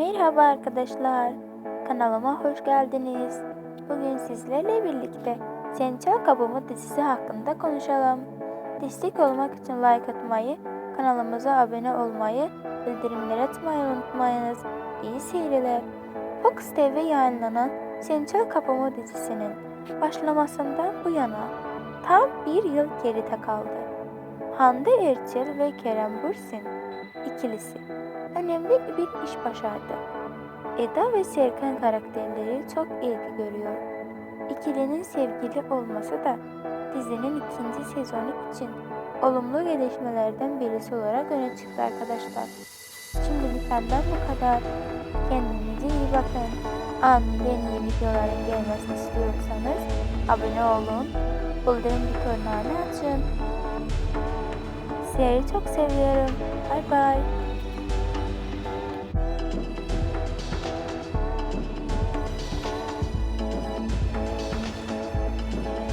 Merhaba arkadaşlar. Kanalıma hoş geldiniz. Bugün sizlerle birlikte Sen Çal Kapımı dizisi hakkında konuşalım. Destek olmak için like atmayı, kanalımıza abone olmayı, bildirimleri açmayı unutmayınız. İyi seyirler. Fox TV yayınlanan Sen Çal Kapımı dizisinin başlamasından bu yana tam bir yıl geride kaldı. Hande Erçel ve Kerem Bürsin ikilisi önemli bir iş başardı. Eda ve Serkan karakterleri çok ilgi görüyor. İkilinin sevgili olması da dizinin ikinci sezonu için olumlu gelişmelerden birisi olarak öne çıktı arkadaşlar. Şimdilik benden bu kadar. Kendinize iyi bakın. Anında yeni videoların gelmesini istiyorsanız abone olun. Bildirim butonlarını açın. Sizleri çok seviyorum. Bay bay.